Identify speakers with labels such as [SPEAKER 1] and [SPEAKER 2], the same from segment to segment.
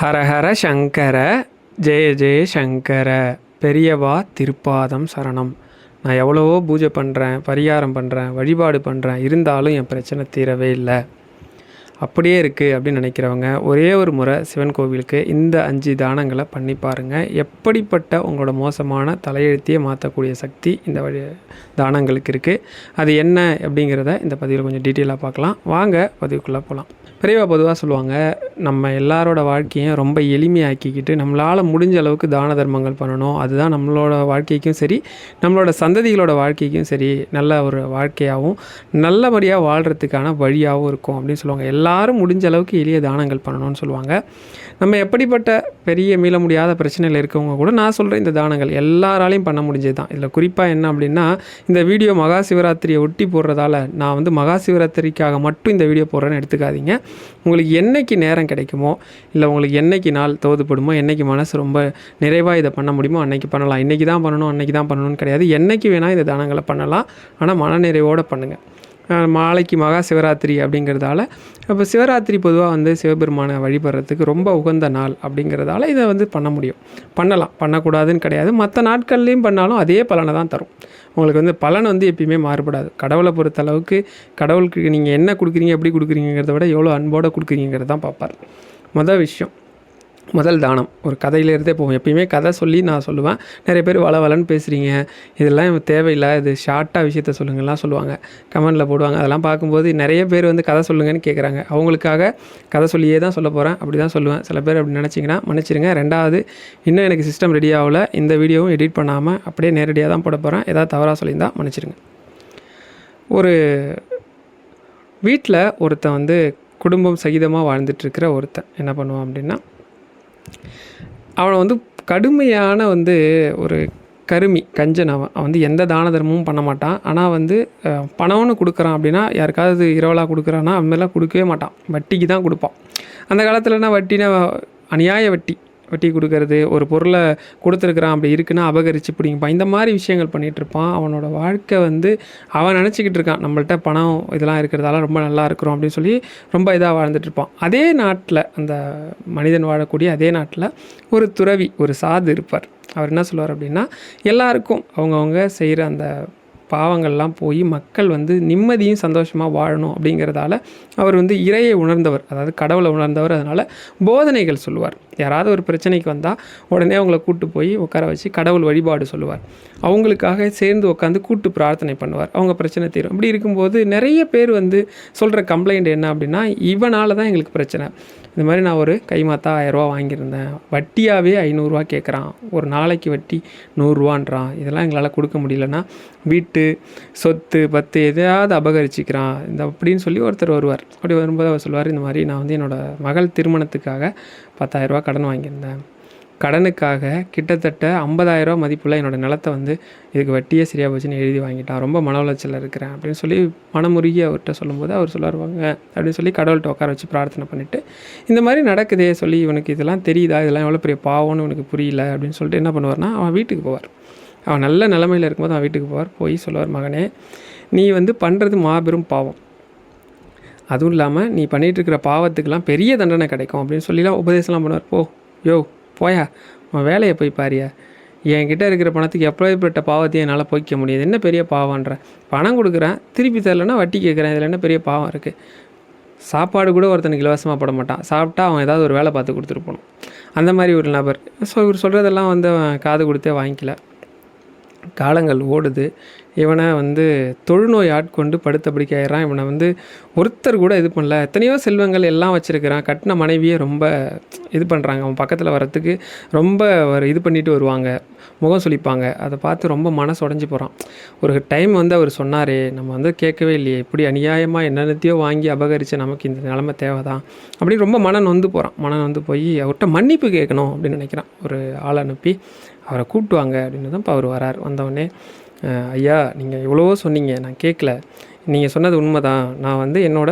[SPEAKER 1] ஹரஹர சங்கர ஜெய ஜெய சங்கர பெரியவா திருப்பாதம் சரணம். நான் எவ்வளவோ பூஜை பண்ணுறேன் பரிகாரம் பண்ணுறேன் வழிபாடு பண்ணுறேன் இருந்தாலும் என் பிரச்சனை தீரவே இல்லை. அப்படியே இருக்குது அப்படின்னு நினைக்கிறவங்க ஒரே ஒரு முறை சிவன் கோவிலுக்கு இந்த அஞ்சு தானங்களை பண்ணி பாருங்கள் எப்படிப்பட்ட உங்களோட மோசமான தலையெழுத்தையே மாற்றக்கூடிய சக்தி இந்த வழி தானங்களுக்கு இருக்குது அது என்ன அப்படிங்கிறத இந்த பதிவில் கொஞ்சம் டீட்டெயிலாக பார்க்கலாம். வாங்க பதிவுக்குள்ளே போகலாம் பெரியவா பொதுவாக சொல்லுவாங்க நம்ம எல்லாரோட வாழ்க்கையும் ரொம்ப எளிமையாக்கிக்கிட்டு நம்மளால் முடிஞ்ச அளவுக்கு தான தர்மங்கள் பண்ணணும். அதுதான் நம்மளோட வாழ்க்கைக்கும் சரி நம்மளோட சந்ததிகளோட வாழ்க்கைக்கும் சரி நல்ல ஒரு வாழ்க்கையாகவும் நல்லபடியாக வாழ்கிறதுக்கான வழியாகவும் இருக்கும் அப்படின்னு சொல்லுவாங்க. எல்லாரும் முடிஞ்ச அளவுக்கு எளிய தானங்கள் பண்ணணும்னு சொல்லுவாங்க. நம்ம எப்படிப்பட்ட பெரிய மீள முடியாத பிரச்சனையில் இருக்கவங்க கூட நான் சொல்கிறேன் இந்த தானங்கள் எல்லாராலையும் பண்ண முடிஞ்சது தான் இதில் குறிப்பாக என்ன அப்படின்னா இந்த வீடியோ மகா சிவராத்திரியை ஒட்டி போடுறதால நான் வந்து மகா சிவராத்திரிக்காக மட்டும் இந்த வீடியோ போடுறேன்னு எடுத்துக்காதீங்க. உங்களுக்கு என்னைக்கு நேரம் கிடைக்குமோ இல்லை உங்களுக்கு என்னைக்கு நாள் தோதுப்படுமோ என்றைக்கு மனசு ரொம்ப நிறைவாக இதை பண்ண முடியுமோ அன்றைக்கி பண்ணலாம். இன்றைக்கி தான் பண்ணணும் அன்றைக்கி தான் பண்ணணும்னு கிடையாது. என்னைக்கு வேணால் இந்த தானங்களை பண்ணலாம். ஆனால் மனநிறைவோடு பண்ணுங்கள் மாலைக்கு மகா சிவராத்திரி அப்படிங்கிறதால இப்போ சிவராத்திரி பொதுவாக வந்து சிவபெருமானை வழிபடுறதுக்கு ரொம்ப உகந்த நாள் அப்படிங்கிறதால இதை வந்து பண்ண முடியும். பண்ணலாம். பண்ணக்கூடாதுன்னு கிடையாது. மற்ற நாட்கள்லேயும் பண்ணாலும் அதே பலனை தான் தரும். உங்களுக்கு வந்து பலன் வந்து எப்பயுமே மாறுபடாது. கடவுளை பொறுத்த அளவுக்கு கடவுளுக்கு நீங்கள் என்ன கொடுக்குறீங்க எப்படி கொடுக்குறீங்கிறத விட எவ்வளோ அன்போடு கொடுக்குறீங்கிறது தான் பார்ப்பார். மொதல் விஷயம். முதல் தானம். ஒரு கதையிலேருந்தே போகும். எப்பயுமே கதை சொல்லி நான் சொல்லுவேன். நிறைய பேர் வள வளன்னு பேசுகிறீங்க இதெல்லாம் எனக்கு தேவையில்லை. இது ஷார்ட்டாக விஷயத்த சொல்லுங்கலாம் சொல்லுவாங்க. கமெண்டில் போடுவாங்க. அதெல்லாம் பார்க்கும்போது நிறைய பேர் வந்து கதை சொல்லுங்கன்னு கேட்குறாங்க அவங்களுக்காக கதை சொல்லியே தான் சொல்ல போகிறேன் அப்படி தான் சொல்லுவேன். சில பேர் அப்படி நினச்சிங்கன்னா மன்னிச்சிருங்க. ரெண்டாவது இன்னும் எனக்கு சிஸ்டம் ரெடி ஆகல. இந்த வீடியோவும் எடிட் பண்ணாமல் அப்படியே நேரடியாக தான் போட போகிறேன் ஏதாவது தவறாக சொல்லியிருந்தா மன்னிச்சிருங்க. ஒரு வீட்டில் ஒருத்தன் வந்து குடும்பம் சகிதமாக வாழ்ந்துட்டுருக்கிற ஒருத்தன். என்ன பண்ணுவான் அப்படின்னா அவனை வந்து கடுமையான வந்து ஒரு கருமி கஞ்சன் அவன். அவன் வந்து எந்த தான தர்மமும் பண்ண மாட்டான். ஆனால் வந்து பணம்னு கொடுக்குறான் அப்படின்னா யாருக்காவது இரவலாக கொடுக்குறான்னா அவன் மாதிரிலாம் கொடுக்கவே மாட்டான். வட்டிக்கு தான் கொடுப்பான். அந்த காலத்துலனா வட்டினா அநியாய வட்டி. வட்டி கொடுக்கறது ஒரு பொருளை கொடுத்துருக்குறான் அப்படி இருக்குன்னா அபகரித்து பிடிங்கப்பா இந்த மாதிரி விஷயங்கள் பண்ணிகிட்ருப்பான் அவனோட வாழ்க்கை வந்து அவன் நினச்சிக்கிட்டு இருக்கான். நம்மள்ட்ட பணம் இதெல்லாம் இருக்கிறதால ரொம்ப நல்லா இருக்கிறோம் அப்படின்னு சொல்லி ரொம்ப இதாக வாழ்ந்துட்டுருப்பான் அதே நாட்டில் அந்த மனிதன் வாழக்கூடிய அதே நாட்டில் ஒரு துறவி ஒரு சாது இருப்பார். அவர் என்ன சொல்லுவார் அப்படின்னா எல்லாருக்கும் அவங்கவுங்க செய்கிற அந்த பாவங்கள்லாம் போய் மக்கள் வந்து நிம்மதியும் சந்தோஷமாக வாழணும் அப்படிங்கிறதால அவர் வந்து இறையை உணர்ந்தவர் அதாவது கடவுளை உணர்ந்தவர். அதனால் போதனைகள் சொல்லுவார். யாராவது ஒரு பிரச்சனைக்கு வந்தால் உடனே அவங்கள கூட்டு போய் உட்கார வச்சு கடவுள் வழிபாடு சொல்லுவார். அவங்களுக்காக சேர்ந்து உட்காந்து கூட்டு பிரார்த்தனை பண்ணுவார். அவங்க பிரச்சனை தீரும். இப்படி இருக்கும்போது நிறைய பேர் வந்து சொல்கிற கம்ப்ளைண்ட் என்ன அப்படின்னா இவனால் தான் எங்களுக்கு பிரச்சனை. இந்த மாதிரி நான் ஒரு கைமாத்தா ஆயிரரூவா வாங்கியிருந்தேன். வட்டியாகவே ஐநூறுரூவா கேட்குறான். ஒரு நாளைக்கு வட்டி நூறுரூவான்றான் இதெல்லாம் எங்களால் கொடுக்க முடியலன்னா வீட்டு சொத்து பத்து எதையாவது அபகரிச்சிக்கிறான். இந்த அப்படின்னு சொல்லி ஒருத்தர் வருவார். அப்படி வரும்போது அவர் சொல்லுவார் இந்த மாதிரி நான் வந்து என்னோடய மகள் திருமணத்துக்காக பத்தாயிரரூபா கடன் வாங்கியிருந்தேன். கடனுக்காக கிட்டத்தட்ட ஐம்பதாயிரரூபா மதிப்புள்ள என்னோடய நிலத்தை வந்து இதுக்கு வட்டியே சரியாக போச்சுன்னு எழுதி வாங்கிட்டான். ரொம்ப மன உளைச்சலில் இருக்கிறேன். அப்படின்னு சொல்லி மனமுருகி அவர்கிட்ட சொல்லும்போது அவர் சொல்லுவார் வாங்க அப்படின்னு சொல்லி கடவுள்கிட்ட உட்கார வச்சு பிரார்த்தனை பண்ணிவிட்டு இந்த மாதிரி நடக்குதே சொல்லி இவனுக்கு இதெல்லாம் தெரியுதா? இதெல்லாம் எவ்வளோ பெரிய பாவம்னு இவனுக்கு புரியல அப்படின்னு சொல்லிட்டு என்ன பண்ணுவார்னா அவன் வீட்டுக்கு போவார். அவன் நல்ல நிலமையில் இருக்கும்போது அவன் வீட்டுக்கு போவார். போய் சொல்லுவார் மகனே நீ வந்து பண்ணுறது மாபெரும் பாவம். அதுவும் இல்லாமல் நீ பண்ணிகிட்ருக்கிற பாவத்துக்கெலாம் பெரிய தண்டனை கிடைக்கும் அப்படின்னு சொல்லிலாம் உபதேசம்லாம் பண்ணுவார். போ யோ போயா உன் வேலையை போய் பாரியா. என்கிட்ட இருக்கிற பணத்துக்கு எப்படிப்பட்ட பாவத்தையும் என்னால் போய்க்க முடியாது. என்ன பெரிய பாவன்ற பணம் கொடுக்குறேன் திருப்பி தரலன்னா வட்டி கேட்குறேன். இதில் என்ன பெரிய பாவம் இருக்குது சாப்பாடு கூட ஒருத்தனுக்கு இலவசமாக போட மாட்டான். சாப்பிட்டா அவன் ஏதாவது ஒரு வேலை பார்த்து கொடுத்துட்டு போகணும். அந்த மாதிரி ஒரு நபர். ஸோ இவர் சொல்கிறதெல்லாம் வந்து அவன் காது கொடுத்தே வாங்கிக்கல. காலங்கள் ஓடுது. இவனை வந்து தொழுநோய் ஆட்கொண்டு படுத்த படுக்கையாயிறான் இவனை வந்து ஒருத்தர் கூட இது பண்ணல. எத்தனையோ செல்வங்கள் எல்லாம் வச்சுருக்கிறான். கட்டின மனைவியை ரொம்ப இது பண்ணுறாங்க அவன் பக்கத்தில் வரத்துக்கு ரொம்ப ஒரு இது பண்ணிட்டு வருவாங்க. முகம் சுழிப்பாங்க அதை பார்த்து ரொம்ப மனசு உடஞ்சி போகிறான் ஒரு டைம் வந்து அவர் சொன்னாரே நம்ம வந்து கேட்கவே இல்லையே. இப்படி அநியாயமாக என்னென்னத்தையோ வாங்கி அபகரித்து நமக்கு இந்த நிலமை தேவைதான். அப்படின்னு ரொம்ப மனன் வந்து போகிறான் மனன் வந்து போய் அவர்கிட்ட மன்னிப்பு கேட்கணும் அப்படின்னு நினைக்கிறான். ஒரு ஆள் அனுப்பி அவரை கூப்பிட்டு வாங்க அப்படின்னு தான் இப்போ அவர் வரார். வந்தவொடனே ஐயா நீங்கள் எவ்வளவோ சொன்னீங்க. நான் கேட்கல நீங்கள் சொன்னது உண்மை தான் நான் வந்து என்னோட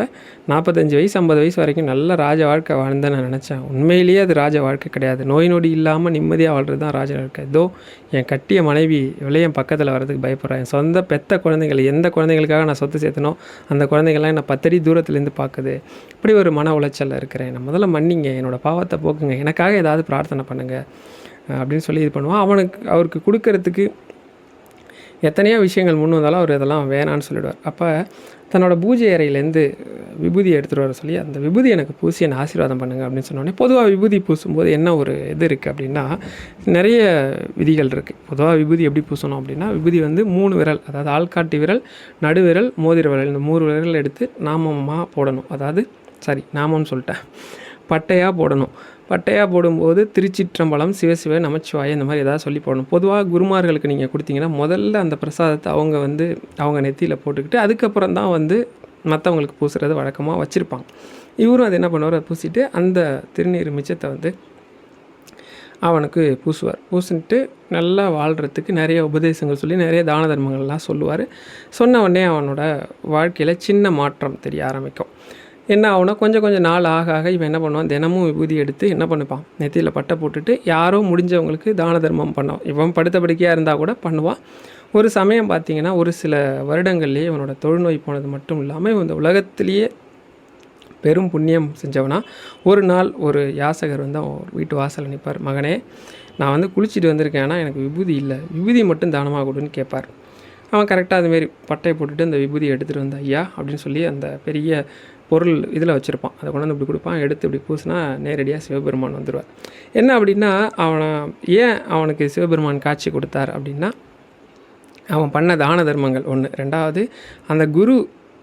[SPEAKER 1] நாற்பத்தஞ்சு வயசு ஐம்பது வயசு வரைக்கும் நல்ல ராஜ வாழ்க்கை வாழ்ந்தேன் நான் நினச்சேன். உண்மையிலேயே அது ராஜ வாழ்க்கை கிடையாது. நோய் நொடி இல்லாமல் நிம்மதியாக வாழ்கிறது தான் ராஜ வாழ்க்கை. இதோ என் கட்டிய மனைவி இவளே என் பக்கத்தில் வரதுக்கு பயப்படுறேன் என் சொந்த பெத்த குழந்தைகள் எந்த குழந்தைகளுக்காக நான் சொத்து சேர்த்தனோ அந்த குழந்தைகள்லாம் என்னை பத்தடி தூரத்துலேருந்து பார்க்குது இப்படி ஒரு மன உளைச்சலில் இருக்கிறேன். நான் முதல்ல மன்னிங்க. என்னோட பாவத்தை போக்குங்க. எனக்காக ஏதாவது பிரார்த்தனை பண்ணுங்கள் அப்படின்னு சொல்லி இது பண்ணுவான் அவனுக்கு அவருக்கு கொடுக்கறதுக்கு எத்தனையோ விஷயங்கள் முன் வந்தாலும் அவர் இதெல்லாம் வேணான்னு சொல்லிடுவார். அப்போ தன்னோட பூஜை அறையிலேருந்து விபூதி எடுத்துகிட்டு வர சொல்லி அந்த விபூதி எனக்கு பூசி என்னை ஆசீர்வாதம் பண்ணுங்க அப்படின்னு சொன்னோடனே பொதுவாக விபூதி பூசும்போது என்ன ஒரு இது இருக்குது அப்படின்னா நிறைய விதிகள் இருக்குது பொதுவாக விபூதி எப்படி பூசணும் அப்படின்னா விபூதி வந்து மூணு விரல் அதாவது ஆள்காட்டி விரல் நடுவிரல் மோதிர விரல். இந்த மூணு விரல் எடுத்து நாமமாக போடணும். அதாவது சாரி நாமம்னு சொல்லிட்டேன். பட்டையாக போடணும். பட்டையாக போடும்போது திருச்சிற்றம்பலம் சிவசிவ நமச்சிவாய இந்த மாதிரி ஏதாவது சொல்லி போடணும். பொதுவாக குருமார்களுக்கு நீங்கள் கொடுத்தீங்கன்னா முதல்ல அந்த பிரசாதத்தை அவங்க வந்து அவங்க நெத்தியில் போட்டுக்கிட்டு அதுக்கப்புறம் தான் வந்து மற்றவங்களுக்கு பூசுறது வழக்கமாக வச்சுருப்பாங்க. இவரும் அது என்ன பண்ணுவார்? அதை பூசிட்டு அந்த திருநீர் மிச்சத்தை வந்து அவனுக்கு பூசுவார். பூசிட்டு நல்லா வாழ்கிறதுக்கு நிறைய உபதேசங்கள் சொல்லி நிறைய தான தர்மங்கள்லாம் சொல்லுவார். சொன்ன உடனே அவனோட வாழ்க்கையில் சின்ன மாற்றம் தெரிய ஆரம்பிக்கும். என்ன ஆகுனா கொஞ்சம் கொஞ்சம் நாள் ஆக ஆக இவன் என்ன பண்ணுவான்? தினமும் விபூதி எடுத்து என்ன பண்ணிப்பான்? நெத்தியில் பட்டை போட்டுட்டு யாரோ முடிஞ்சவங்களுக்கு தான தர்மம் பண்ணுவான். இவன் படுத்த படிக்கையாக இருந்தால் கூட பண்ணுவான். ஒரு சமயம் பார்த்தீங்கன்னா ஒரு சில வருடங்கள்லேயே இவனோட தொழுநோய் போனது மட்டும் இல்லாமல் இவன் இந்த உலகத்திலேயே பெரும் புண்ணியம் செஞ்சவனா. ஒரு நாள் ஒரு யாசகர் வந்து அவன் வீட்டு வாசலில் நிற்பார் மகனே நான் வந்து குளிச்சுட்டு வந்திருக்கேன். ஆனால் எனக்கு விபூதி இல்லை. விபூதி மட்டும் தானமாக கொடுன்னு கேட்பார் அவன் கரெக்டாக அதுமாரி பட்டையை போட்டுட்டு அந்த விபூதியை எடுத்துகிட்டு வந்த ஐயா அப்படின்னு சொல்லி அந்த பெரிய பொருள் இதில் வச்சுருப்பான். அதை கொண்டு வந்து இப்படி கொடுப்பான் எடுத்து இப்படி பூசினா நேரடியாக சிவபெருமான் வந்துடுவார் என்ன அப்படின்னா அவனை ஏன் அவனுக்கு சிவபெருமான் காட்சி கொடுத்தார் அப்படின்னா அவன் பண்ண தான தர்மங்கள் ஒன்று ரெண்டாவது அந்த குரு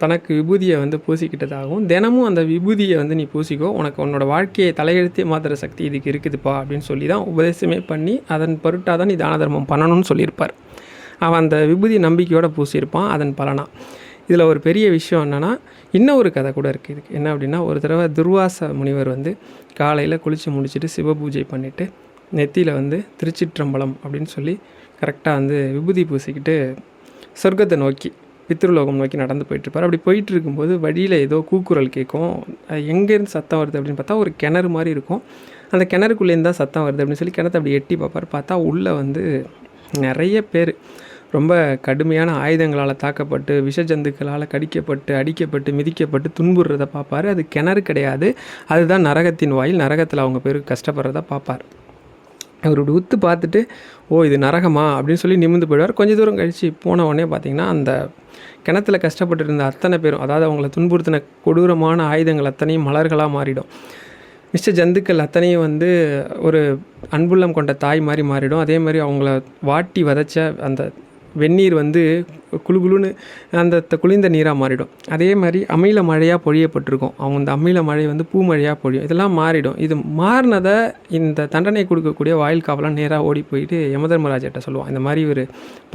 [SPEAKER 1] தனக்கு விபூதியை வந்து பூசிக்கிட்டதாகவும் தினமும் அந்த விபூதியை வந்து நீ பூசிக்கோ உனக்கு உன்னோட வாழ்க்கையை தலையெழுத்தே மாத்திர சக்தி இதுக்கு இருக்குதுப்பா அப்படின்னு சொல்லி தான் உபதேசமே பண்ணி அதன் பொருட்டாக தான் நீ தான தர்மம் பண்ணணும்னு சொல்லியிருப்பார். அவன் அந்த விபூதி நம்பிக்கையோடு பூசியிருப்பான் அதன் பலனா. இதில் ஒரு பெரிய விஷயம் என்னென்னா இன்னும் ஒரு கதை கூட இருக்குது இதுக்கு. என்ன அப்படின்னா ஒரு தடவை துர்வாச முனிவர் வந்து காலையில் குளித்து முடிச்சுட்டு சிவ பூஜை பண்ணிவிட்டு நெத்தியில் வந்து திருச்சிற்றம்பலம் அப்படின்னு சொல்லி கரெக்டாக வந்து விபூதி பூசிக்கிட்டு சொர்க்கத்தை நோக்கி பித்ருலோகம் நோக்கி நடந்து போயிட்டுருப்பார். அப்படி போயிட்டு இருக்கும்போது வழியில் ஏதோ கூக்குரல் கேட்கும். எங்கேருந்து சத்தம் வருது அப்படின்னு பார்த்தா ஒரு கிணறு மாதிரி இருக்கும். அந்த கிணறுக்குள்ளேருந்து தான் சத்தம் வருது அப்படின்னு சொல்லி கிணத்தை அப்படி எட்டி பார்ப்பார். பார்த்தா உள்ளே வந்து நிறைய பேர். ரொம்ப கடுமையான ஆயுதங்களால் தாக்கப்பட்டு விஷ ஜந்துக்களால் கடிக்கப்பட்டு அடிக்கப்பட்டு மிதிக்கப்பட்டு துன்புறுறதை பார்ப்பார். அது கிணறு கிடையாது. அதுதான் நரகத்தின் வாயில். நரகத்தில் அவங்க பேர் கஷ்டப்படுறத பார்ப்பார். அவரோட உத்து பார்த்துட்டு ஓ இது நரகமா? அப்படின்னு சொல்லி நிமிந்து போயிடுவார். கொஞ்சம் தூரம் கழித்து போன உடனே பார்த்தீங்கன்னா அந்த கிணத்துல கஷ்டப்பட்டு இருந்த அத்தனை பேரும் அதாவது அவங்கள துன்புறுத்தின கொடூரமான ஆயுதங்கள் அத்தனையும் மலர்களாக மாறிடும். மிஸ்ட ஜந்துக்கள் அத்தனையும் வந்து ஒரு அன்புள்ளம் கொண்ட தாய் மாதிரி மாறிடும். அதே மாதிரி அவங்கள வாட்டி வதைச்ச அந்த வெந்நீர் வந்து குளு குளுன்னு அந்த குளிர்ந்த நீராக மாறிடும். அதே மாதிரி அமில மழையாக பொழியப்பட்டிருக்கும். அவங்க இந்த அமில மழை வந்து பூ மழையாக பொழியும். இதெல்லாம் மாறிடும். இது மாறினதை இந்த தண்டனை கொடுக்கக்கூடிய வாயில் காவலாம் நேராக ஓடி போயிட்டு யமதர்மராஜர்கிட்ட சொல்லுவான். இந்த மாதிரி ஒரு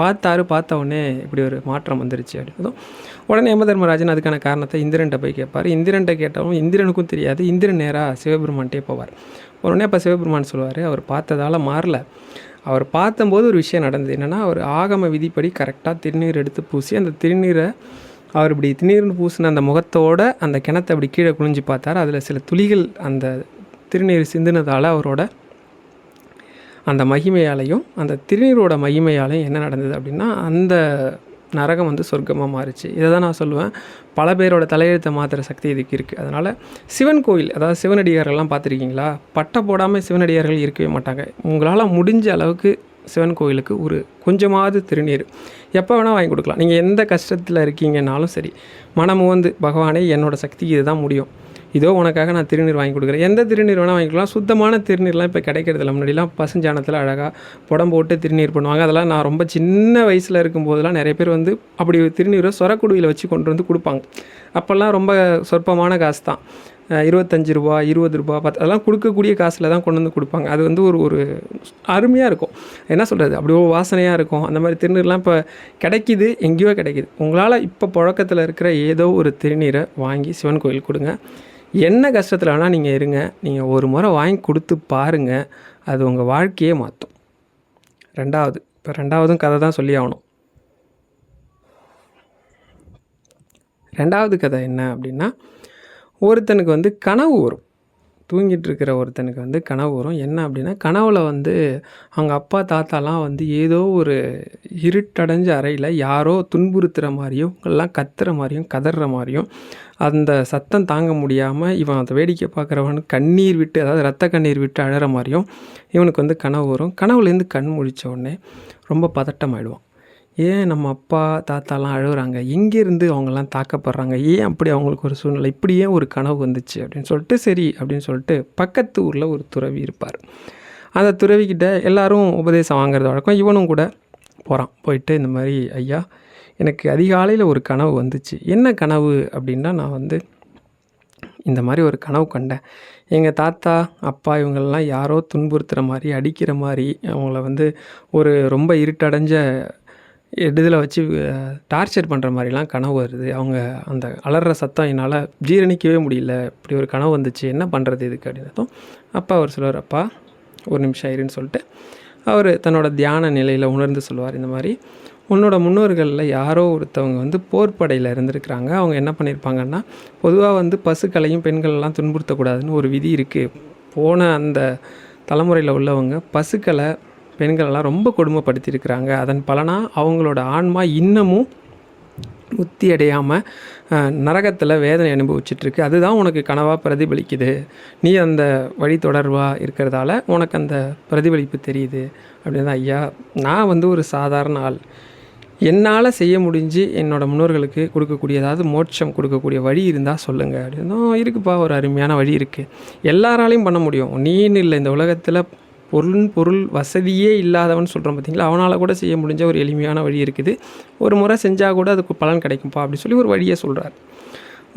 [SPEAKER 1] பார்த்தாரு பார்த்த உடனே இப்படி ஒரு மாற்றம் வந்துருச்சு அப்படின்றதும் உடனே யமதர்மராஜன் அதுக்கான காரணத்தை இந்திரன்ட்ட போய் கேட்பார். இந்திரன்ட்ட கேட்டாலும் இந்திரனுக்கும் தெரியாது. இந்திரன் நேராக சிவபெருமான்ட்டே போவார். உடனே அப்போ சிவபெருமான் சொல்லுவார் அவர் பார்த்ததால மாறல. அவர் பார்த்தம்போது ஒரு விஷயம் நடந்தது. என்னென்னா அவர் ஆகம விதிப்படி கரெக்டாக திருநீர் எடுத்து பூசி அந்த திருநீரை அவர் இப்படி திருநீர்னு பூசின அந்த முகத்தோட அந்த கிணத்தை அப்படி கீழே குளிஞ்சு பார்த்தார். அதில் சில துளிகள் அந்த திருநீர் சிந்தினதால் அவரோட அந்த மகிமையாலையும் அந்த திருநீரோட மகிமையாலையும் என்ன நடந்தது அப்படின்னா அந்த நரகம் வந்து சொர்க்கமாக மாறுச்சு. இதை தான் நான் சொல்லுவேன். பல பேரோட தலையெழுத்தை மாற்றுற சக்தி இதுக்கு இருக்குது அதனால் சிவன் கோயில் அதாவது சிவனடியார்கள்லாம் பார்த்துருக்கீங்களா? பட்டை போடாமல் சிவனடியார்கள் இருக்கவே மாட்டாங்க. உங்களால் முடிஞ்ச அளவுக்கு சிவன் கோயிலுக்கு ஒரு கொஞ்சமாவது திருநீர் எப்போ வேணால் வாங்கி கொடுக்கலாம். நீங்கள் எந்த கஷ்டத்தில் இருக்கீங்கன்னாலும் சரி மனம் வந்து பகவானே என்னோடய சக்தி இதுதான் முடியும். இதோ உனக்காக நான் திருநீர் வாங்கி கொடுக்குறேன். எந்த திருநீர் வேணால் வாங்கிக்கலாம் சுத்தமான திருநீர்லாம் இப்போ கிடைக்கிறதில்ல. முன்னாடிலாம் பசுஞ்சாணத்தில் அழகாக புடம் போட்டு திருநீர் பண்ணுவாங்க. அதெல்லாம் நான் ரொம்ப சின்ன வயசில் இருக்கும்போதெல்லாம் நிறைய பேர் வந்து அப்படி திருநீரை சொரக்குடுவியில் வச்சு கொண்டு வந்து கொடுப்பாங்க. அப்போல்லாம் ரொம்ப சொற்பமான காசு தான் இருபத்தஞ்சி இருபத்தஞ்சு ரூபா இருபது ரூபா பத்து அதெல்லாம் கொடுக்கக்கூடிய காசில் தான் கொண்டு வந்து கொடுப்பாங்க. அது வந்து ஒரு ஒரு அருமையாக இருக்கும். என்ன சொல்கிறது அப்படி ஒரு வாசனையாக இருக்கும். அந்த மாதிரி திருநீர்லாம் இப்போ கிடைக்கிது. எங்கேயோ கிடைக்கிது. உங்களால் இப்போ புழக்கத்தில் இருக்கிற ஏதோ ஒரு திருநீரை வாங்கி சிவன் கோயில் கொடுங்க. என்ன கஷ்டத்தில் வேணால் நீங்கள் இருங்க. நீங்கள் ஒரு முறை வாங்கி கொடுத்து பாருங்கள் அது உங்கள் வாழ்க்கையே மாற்றும் ரெண்டாவது இப்போ ரெண்டாவதும் கதை தான் சொல்லி ஆகணும். ரெண்டாவது கதை என்ன அப்படின்னா ஒருத்தனுக்கு வந்து கனவு வரும். தூங்கிட்டு இருக்கிற ஒருத்தனுக்கு வந்து கனவு வரும். என்ன அப்படின்னா கனவுல வந்து அவங்க அப்பா தாத்தாலாம் வந்து ஏதோ ஒரு இருட்டடைஞ்ச அறையில் யாரோ துன்புறுத்துகிற மாதிரியும் எல்லாம் கத்துற மாதிரியும் கதற மாதிரியும் அந்த சத்தம் தாங்க முடியாமல் இவன் அதை வேடிக்கை பார்க்குறவன் கண்ணீர் விட்டு அதாவது ரத்த கண்ணீர் விட்டு அழற மாதிரியும் இவனுக்கு வந்து கனவு வரும். கனவுலேருந்து கண் முழிச்ச உடனே ரொம்ப பதட்டமாயிடுவான். ஏன் நம்ம அப்பா தாத்தாலாம் அழுகுறாங்க? எங்கேருந்து அவங்கெல்லாம் தாக்கப்படுறாங்க? ஏன் அப்படி அவங்களுக்கு ஒரு சூழ்நிலை? இப்படி ஏன் ஒரு கனவு வந்துச்சு? அப்படின்னு சொல்லிட்டு சரி அப்படின்னு சொல்லிட்டு பக்கத்து ஊரில் ஒரு துறவி இருப்பார். அந்த துறவிக்கிட்ட எல்லாரும் உபதேசம் வாங்குறது வழக்கம். இவனும் கூட போகிறான் போயிட்டு இந்த மாதிரி ஐயா எனக்கு அதிகாலையில் ஒரு கனவு வந்துச்சு. என்ன கனவு? அப்படின்னா நான் வந்து இந்த மாதிரி ஒரு கனவு கண்டேன். எங்கள் தாத்தா அப்பா இவங்கள்லாம் யாரோ துன்புறுத்துகிற மாதிரி அடிக்கிற மாதிரி அவங்கள வந்து ஒரு ரொம்ப இருட்டடைஞ்ச இதில் வச்சு டார்ச்சர் பண்ணுற மாதிரிலாம் கனவு வருது. அவங்க அந்த அலற சத்தம் என்னால் ஜீரணிக்கவே முடியல. இப்படி ஒரு கனவு வந்துச்சு. என்ன பண்ணுறது இதுக்கு அப்படின்னதும் அப்பா அவர் சொல்லுவார் அப்பா ஒரு நிமிஷம் ஆயிருன்னு சொல்லிட்டு அவர் தன்னோட தியான நிலையில் உணர்ந்து சொல்லுவார் இந்த மாதிரி. உன்னோட முன்னோர்களில் யாரோ ஒருத்தவங்க வந்து போர்ப்படையில் இருந்திருக்கிறாங்க. அவங்க என்ன பண்ணியிருப்பாங்கன்னா பொதுவாக வந்து பசுக்களையும் பெண்களெல்லாம் துன்புறுத்தக்கூடாதுன்னு ஒரு விதி இருக்குது போன அந்த தலைமுறையில் உள்ளவங்க பசுக்களை பெண்களெல்லாம் ரொம்ப கொடுமைப்படுத்தியிருக்கிறாங்க. அதன் பலனாக அவங்களோட ஆன்மா இன்னமும் முத்தி அடையாமல் நரகத்தில் வேதனை அனுபவிச்சிட்ருக்கு. அதுதான் உனக்கு கனவாக பிரதிபலிக்குது. நீ அந்த வழி தொடர்பாக இருக்கிறதால உனக்கு அந்த பிரதிபலிப்பு தெரியுது. அப்படின்னு தான் ஐயா நான் வந்து ஒரு சாதாரண ஆள். என்னால் செய்ய முடிஞ்சு என்னோடய முன்னோர்களுக்கு கொடுக்கக்கூடிய ஏதாவது மோட்சம் கொடுக்கக்கூடிய வழி இருந்தால் சொல்லுங்கள் அப்படின்னா இருக்குப்பா ஒரு அருமையான வழி இருக்குது எல்லாராலையும் பண்ண முடியும். நீன்னு இல்லை இந்த உலகத்தில் பொருள் பொருள் வசதியே இல்லாதவன் சொல்கிறோம் பார்த்திங்களா அவனால் கூட செய்ய முடிஞ்ச ஒரு எளிமையான வழி இருக்குது. ஒரு முறை செஞ்சால் கூட அதுக்கு பலன் கிடைக்கும்ப்பா அப்படி சொல்லி ஒரு வழியை சொல்கிறார்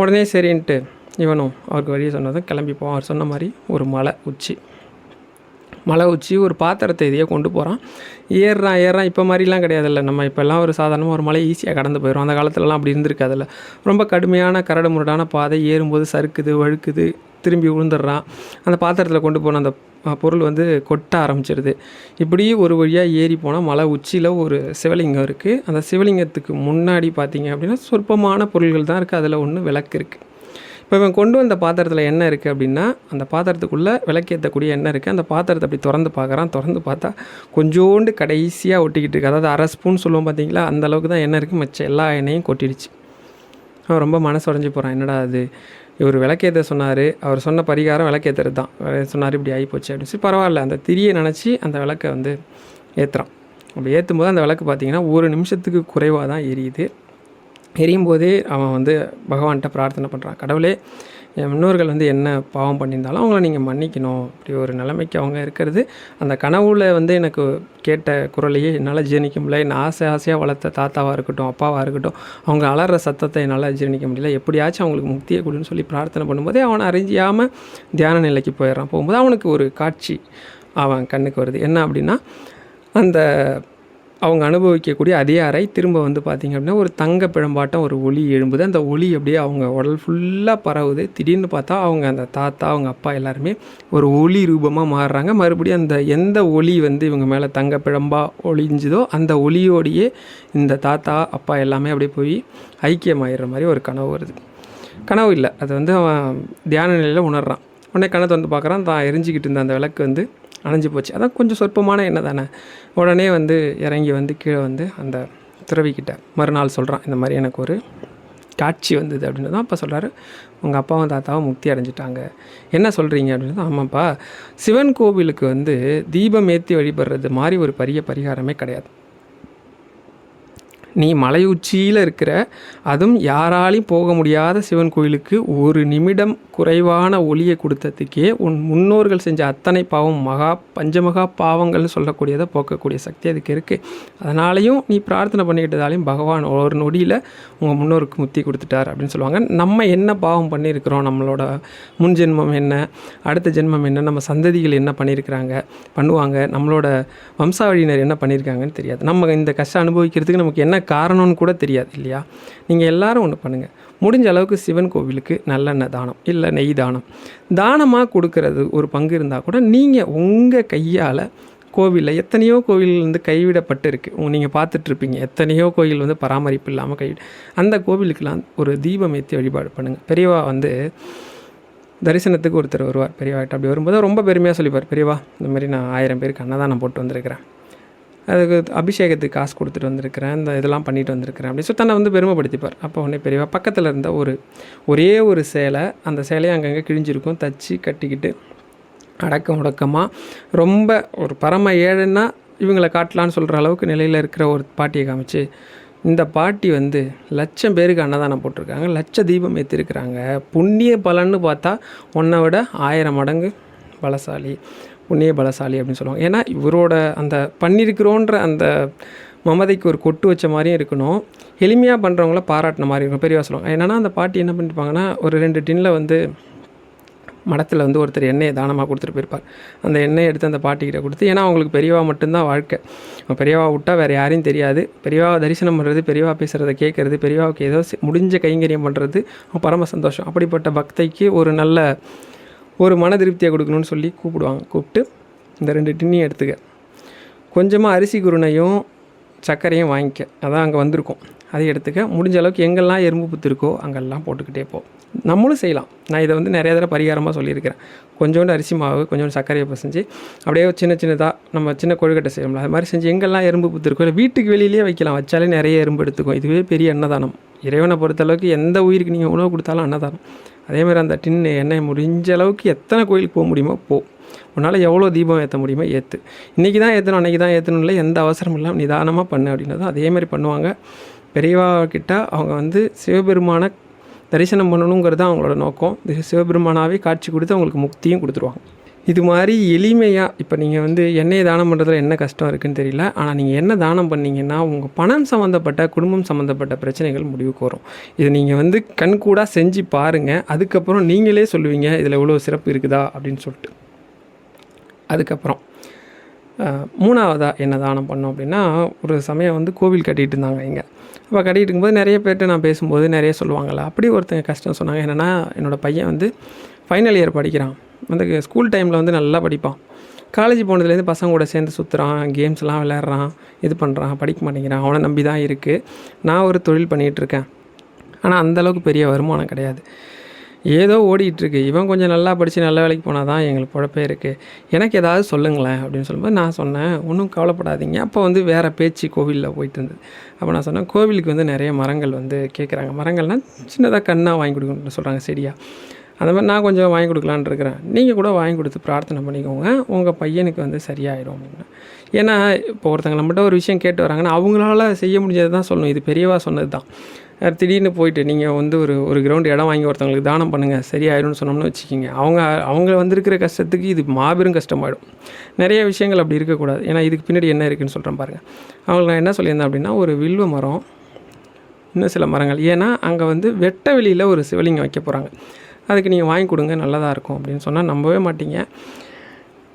[SPEAKER 1] உடனே சரின்ட்டு இவனும் அவருக்கு வழியை சொன்னதும் கிளம்பிப்போம். அவர் சொன்ன மாதிரி ஒரு மலை உச்சி. மலை உச்சி ஒரு பாத்திரத்தை இதையே கொண்டு போகிறான் ஏறுறான் ஏறுறான். இப்போ மாதிரிலாம் கிடையாதுல்ல. நம்ம இப்போல்லாம் ஒரு சாதாரணமாக ஒரு மலை ஈஸியாக கடந்து போயிடும் அந்த காலத்துலலாம் அப்படி இருந்திருக்காதுல்ல. ரொம்ப கடுமையான கரடு முரடான பாதை. ஏறும்போது சறுக்குது வழுக்குது. திரும்பி விழுந்துடுறான் அந்த பாத்திரத்தில் கொண்டு போன அந்த பொருள் வந்து கொட்ட ஆரம்பிச்சிருது. இப்படி ஒரு வழியாக ஏறி போனால் மலை உச்சியில் ஒரு சிவலிங்கம் இருக்குது அந்த சிவலிங்கத்துக்கு முன்னாடி பார்த்தீங்க அப்படின்னா சொற்பமான பொருள்கள் தான் இருக்குது அதில் ஒன்று விளக்கு இருக்குது இப்போ இவன் கொண்டு வந்த பாத்திரத்தில் என்ன இருக்குது அப்படின்னா அந்த பாத்திரத்துக்குள்ளே விளக்கேற்றக்கூடிய எண்ணெய் இருக்குது அந்த பாத்திரத்தை அப்படி திறந்து பார்க்குறான் திறந்து பார்த்தா கொஞ்சோண்டு கடைசியாக ஒட்டிக்கிட்டு இருக்குது அதாவது அரை ஸ்பூன் சொல்லுவோம் பார்த்தீங்களா அந்த அளவுக்கு தான் எண்ணெய் இருக்குது மிச்சம் எல்லா எண்ணெயும் கொட்டிடுச்சு. அவன் ரொம்ப மனசு உடஞ்சி போகிறான் என்னடா அது இவர் விளக்கேற்ற சொன்னார். அவர் சொன்ன பரிகாரம் விளக்கேற்றுறது தான். சொன்னார் இப்படி ஆகிப்போச்சு அப்படின்னு. சொல்லி பரவாயில்ல. அந்த திரியை நினச்சி அந்த விளக்கை வந்து ஏற்றுறான் அப்படி ஏற்றும் போது அந்த விளக்கு பார்த்திங்கன்னா ஒரு நிமிஷத்துக்கு குறைவாக தான் எரியுது. எரியும் போதே அவன் வந்து பகவான்கிட்ட பிரார்த்தனை பண்ணுறான் கடவுளே முன்னோர்கள் வந்து என்ன பாவம் பண்ணியிருந்தாலும் அவங்கள நீங்கள் மன்னிக்கணும். அப்படி ஒரு நிலைமைக்கு அவங்க இருக்கிறது. அந்த கனவுல வந்து எனக்கு கேட்ட குரலையே என்னால் ஜீரணிக்க முடியல. என்ன ஆசை ஆசையாக வளர்த்த தாத்தாவாக இருக்கட்டும் அப்பாவாக இருக்கட்டும் அவங்க அலற சத்தத்தை என்னால் ஜீரணிக்க முடியல. எப்படியாச்சும் அவங்களுக்கு முக்தியை கொடுன்னு சொல்லி பிரார்த்தனை பண்ணும்போதே அவனை அறிஞ்சியாமல் தியான நிலைக்கு போயிடுறான். போகும்போது அவனுக்கு ஒரு காட்சி அவன் கண்ணுக்கு வருது. என்ன அப்படின்னா அந்த அவங்க அனுபவிக்கக்கூடிய அதே அறை திரும்ப வந்து பார்த்திங்க அப்படின்னா ஒரு தங்க பிழம்பாட்டம் ஒரு ஒளி எழும்புது. அந்த ஒளி அப்படியே அவங்க உடல் ஃபுல்லாக பரவுது. திடீர்னு பார்த்தா அவங்க அந்த தாத்தா அவங்க அப்பா எல்லாருமே ஒரு ஒளி ரூபமாக மாறுறாங்க. மறுபடியும் அந்த எந்த ஒளி வந்து இவங்க மேலே தங்க பிழம்பாக ஒளிஞ்சுதோ அந்த ஒளியோடையே இந்த தாத்தா அப்பா எல்லாமே அப்படியே போய் ஐக்கியமாயிடுற மாதிரி ஒரு கனவு வருது. கனவு இல்லை. அது வந்து அவன் தியான நிலையில் உணர்றான். உடனே கணத்தை வந்து பார்க்குறான். தான் எரிஞ்சிக்கிட்டு இருந்த அந்த விளக்கு வந்து அணைஞ்சு போச்சு. அதான் கொஞ்சம் சொற்பமான எண்ணெய் தானே. உடனே வந்து இறங்கி வந்து கீழே வந்து அந்த துறவிக்கிட்ட மறுநாள் சொல்கிறான் இந்த மாதிரி எனக்கு ஒரு காட்சி வந்தது அப்படின்னு. தான் அப்போ சொல்கிறாரு உங்கள் அப்பாவும் தாத்தாவும் முக்தி அடைஞ்சிட்டாங்க. என்ன சொல்கிறீங்க அப்படின்னு ஆமாப்பா சிவன் கோவிலுக்கு வந்து தீபம் ஏற்றி வழிபடுறது மாதிரி ஒரு பெரிய பரிகாரமே கிடையாது. நீ மலை உச்சியில் இருக்கிற அதுவும் யாராலையும் போக முடியாத சிவன் கோயிலுக்கு ஒரு நிமிடம் குறைவான ஒளியை கொடுத்ததுக்கே உன் முன்னோர்கள் செஞ்ச அத்தனை பாவம் மகா பஞ்சமகா பாவங்கள்னு சொல்லக்கூடியதை போக்கக்கூடிய சக்தி அதுக்கு இருக்குது அதனாலையும் நீ பிரார்த்தனை பண்ணிக்கிட்டதாலையும் பகவான் ஒரு நொடியில் உங்கள் முன்னோருக்கு முத்தி கொடுத்துட்டார் அப்படின்னு சொல்லுவாங்க. நம்ம என்ன பாவம் பண்ணியிருக்கிறோம்? நம்மளோட முன் ஜென்மம் என்ன? அடுத்த ஜென்மம் என்ன? நம்ம சந்ததிகள் என்ன பண்ணியிருக்கிறாங்க? பண்ணுவாங்க. நம்மளோட வம்சாவழியினர் என்ன பண்ணியிருக்காங்கன்னு தெரியாது. நம்ம இந்த கஷ்டம் அனுபவிக்கிறதுக்கு நமக்கு என்ன காரணம்னு கூட தெரியாது இல்லையா? நீங்கள் எல்லாரும் ஒன்று பண்ணுங்கள் முடிஞ்ச அளவுக்கு சிவன் கோவிலுக்கு நல்லெண்ணெய் தானம் இல்லை நெய் தானம். தானமாக கொடுக்கறது ஒரு பங்கு இருந்தால் கூட நீங்கள் உங்கள் கையால் கோவிலில் எத்தனையோ கோவில் வந்து கைவிடப்பட்டு இருக்குது நீங்கள் பார்த்துட்ருப்பீங்க. எத்தனையோ கோவில் வந்து பராமரிப்பு இல்லாமல் கைவிட அந்த கோவிலுக்கெலாம் ஒரு தீபம் ஏற்றி வழிபாடு பண்ணுங்கள் பெரியவா வந்து தரிசனத்துக்கு ஒருத்தர் வருவார். பெரியவாட்ட அப்படி வரும்போது ரொம்ப பெருமையாக சொல்லிப்பார். பெரியவா இந்த மாதிரி நான் ஆயிரம் பேருக்கு அன்னதானம் போட்டு வந்திருக்கிறேன். அதுக்கு அபிஷேகத்துக்கு காசு கொடுத்துட்டு வந்திருக்கிறேன் இந்த இதெல்லாம் பண்ணிட்டு வந்திருக்கிறேன் அப்படின்னு சொல்லி தன்னை வந்து பெருமைப்படுத்திப்பார். அப்போ உடனே பெரியவா பக்கத்தில் இருந்த ஒரு ஒரே ஒரு சேலை அந்த சேலையை அங்கங்கே கிழிஞ்சிருக்கும் தச்சு கட்டிக்கிட்டு அடக்கம் உடக்கமாக ரொம்ப ஒரு பரம ஏழைன்னா இவங்களை காட்டலான்னு சொல்கிற அளவுக்கு நிலையில் இருக்கிற ஒரு பாட்டியை காமிச்சு இந்த பாட்டி வந்து லட்சம் பேருக்கு அன்னதானம் போட்டிருக்காங்க லட்ச தீபம் ஏற்றிருக்கிறாங்க புண்ணிய பலன்னு பார்த்தா உன்னை விட ஆயிரம் மடங்கு பலசாலி. புண்ணிய பலசாலி அப்படின்னு சொல்லுவாங்க. ஏன்னா இவரோட அந்த பண்ணியிருக்கிறோன்ற அந்த மமதைக்கு ஒரு கொட்டு வச்ச மாதிரியும் இருக்கணும். எளிமையாக பண்ணுறவங்கள பாராட்டின மாதிரி இருக்கும் பெரியவா சொல்லுவாங்க. என்னென்னா அந்த பாட்டி என்ன பண்ணியிருப்பாங்கன்னா ஒரு ரெண்டு டின்னில் வந்து மடத்தில் வந்து ஒருத்தர் எண்ணெயை தானமாக கொடுத்துட்டு போயிருப்பார். அந்த எண்ணெயை எடுத்து அந்த பாட்டிக்கிட்ட கொடுத்து ஏன்னா அவங்களுக்கு பெரியவா மட்டும்தான் வாழ்க்கை. பெரியவா விட்டால் வேறு யாரையும் தெரியாது. பெரியவா தரிசனம் பண்ணுறது பெரியவா பேசுகிறத கேட்குறது பெரியவாவுக்கு ஏதோ முடிஞ்ச கைங்கரியம் பண்ணுறது பரம சந்தோஷம். அப்படிப்பட்ட பக்தைக்கு ஒரு நல்ல ஒரு மன திருப்தியை கொடுக்கணும்னு சொல்லி கூப்பிடுவாங்க. கூப்பிட்டு இந்த ரெண்டு டின்னியும் எடுத்துக்க. கொஞ்சமாக அரிசி குருணையும் சர்க்கரையும் வாங்கிக்க. அதான் அங்கே வந்திருக்கும். அதை எடுத்துக்க. முடிஞ்ச அளவுக்கு எங்கெல்லாம் எறும்பு புத்து இருக்கோ அங்கெல்லாம் போட்டுக்கிட்டே போ. நம்மளும் செய்யலாம். நான் இதை வந்து நிறைய தடவை பரிகாரமாக சொல்லியிருக்கிறேன். கொஞ்சோண்டு அரிசி மாவு கொஞ்சோண்டு சர்க்கரையை பசஞ்சு அப்படியே சின்ன சின்னதாக நம்ம சின்ன கொழுக்கட்டை செய்யணும்ல அது மாதிரி செஞ்சு எங்கெல்லாம் எறும்பு புத்து இருக்கோ இல்லை வீட்டுக்கு வெளியிலேயே வைக்கலாம். வச்சாலே நிறைய எறும்பு எடுத்துக்கும். இதுவே பெரிய அன்னதானம். இறைவனை பொறுத்தளவுக்கு எந்த உயிருக்கு நீங்கள் உணவு கொடுத்தாலும் அன்னதானம். அதே மாதிரி அந்த டின்னு எண்ணெய் முடிஞ்ச அளவுக்கு எத்தனை கோயிலுக்கு போக முடியுமோ போ. உன்னால் எவ்வளோ தீபம் ஏற்ற முடியுமோ ஏற்று இன்றைக்கி தான் ஏற்றணும் அன்றைக்கி தான் ஏற்றணும் இல்லை எந்த அவசரமும் இல்லாமல் நிதானமாக பண்ணு அப்படின்னதும் அதே மாதிரி பண்ணுவாங்க. பெரியவா கிட்ட அவங்க வந்து சிவபெருமானை தரிசனம் பண்ணணுங்கிறது தான் அவங்களோட நோக்கம். சிவபெருமானாவே காட்சி கொடுத்து அவங்களுக்கு முக்தியும் கொடுத்துருவாங்க. இது மாதிரி எளிமையாக இப்போ நீங்கள் வந்து எண்ணெயை தானம் பண்ணுறதுல என்ன கஷ்டம் இருக்குன்னு தெரியல. ஆனால் நீங்கள் என்ன தானம் பண்ணீங்கன்னா உங்கள் பணம் சம்மந்தப்பட்ட குடும்பம் சம்மந்தப்பட்ட பிரச்சனைகள் முடிவுக்கு வரும் இதை நீங்கள் வந்து கண்கூடாக செஞ்சு பாருங்கள் அதுக்கப்புறம் நீங்களே சொல்லுவீங்க இதில் இவ்வளோ சிறப்பு இருக்குதா? அப்படின்னு சொல்லிட்டு. அதுக்கப்புறம் மூணாவதாக என்ன தானம் பண்ணோம் அப்படின்னா ஒரு சமயம் வந்து கோவில் கட்டிகிட்டு இருந்தாங்க இங்கே. அப்போ கட்டிகிட்டு இருக்கும்போது நிறைய பேர்கிட்ட நான் பேசும்போது நிறைய சொல்லுவாங்கள்ல அப்படி ஒருத்தங்க கஷ்டம் சொன்னாங்க. என்னென்னா என்னோடய பையன் வந்து ஃபைனல் இயர் படிக்கிறான். அந்த ஸ்கூல் டைமில் வந்து நல்லா படிப்பான். காலேஜ் போனதுலேருந்து பசங்க கூட சேர்ந்து சுற்றுறான் கேம்ஸ்லாம் விளையாடுறான் இது பண்ணுறான் படிக்க மாட்டேங்கிறான் அவனை நம்பி தான் இருக்குது நான் ஒரு தொழில் பண்ணிகிட்ருக்கேன் ஆனால் அந்தளவுக்கு பெரிய வருமானம் கிடையாது. ஏதோ ஓடிட்டுருக்கு இவன் கொஞ்சம் நல்லா படித்து நல்ல வேலைக்கு போனால் தான் எங்களுக்கு குழப்பே இருக்குது எனக்கு ஏதாவது சொல்லுங்களேன் அப்படின்னு சொல்லும்போது நான் சொன்னேன் ஒன்றும் கவலைப்படாதீங்க. அப்போ வந்து வேறு பேச்சு கோவிலில் போயிட்டு இருந்தது. அப்போ நான் சொன்னேன் கோவிலுக்கு வந்து நிறைய மரங்கள் வந்து கேட்குறாங்க மரங்கள்னால் சின்னதாக கண்ணாக வாங்கி கொடுக்கணும்னு சொல்கிறாங்க செடியாக அந்த மாதிரி நான் கொஞ்சம் வாங்கி கொடுக்கலான் இருக்கிறேன். நீங்கள் கூட வாங்கி கொடுத்து பிரார்த்தனை பண்ணிக்கோங்க. உங்கள் பையனுக்கு வந்து சரியாயிடும் அப்படின்னு. ஏன்னா இப்போ ஒருத்தங்க நம்மகிட்ட ஒரு விஷயம் கேட்டு வராங்கன்னா அவங்களால செய்ய முடிஞ்சது தான் சொல்லணும். இது பெரியவா சொன்னது தான். திடீர்னு போயிட்டு நீங்கள் வந்து ஒரு ஒரு கிரவுண்ட் இடம் வாங்கி ஒருத்தவங்களுக்கு தானம் பண்ணுங்கள் சரியாயிடும்னு சொன்னோம்னு வச்சுக்கிங்க. அவங்க அவங்க வந்திருக்கிற கஷ்டத்துக்கு இது மாபெரும் கஷ்டமாயிடும். நிறைய விஷயங்கள் அப்படி இருக்கக்கூடாது. ஏன்னா இதுக்கு பின்னாடி என்ன இருக்குன்னு சொல்கிறேன் பாருங்கள் அவங்களுக்கு நான் என்ன சொல்லியிருந்தேன் அப்படின்னா ஒரு வில்வ மரம் இன்னும் சில மரங்கள். ஏன்னா அங்கே வந்து வெட்ட வெளியில் ஒரு சிவலிங்கம் வைக்க போகிறாங்க அதுக்கு நீங்கள் வாங்கி கொடுங்க நல்லதாக இருக்கும் அப்படின்னு சொன்னால் நம்பவே மாட்டீங்க.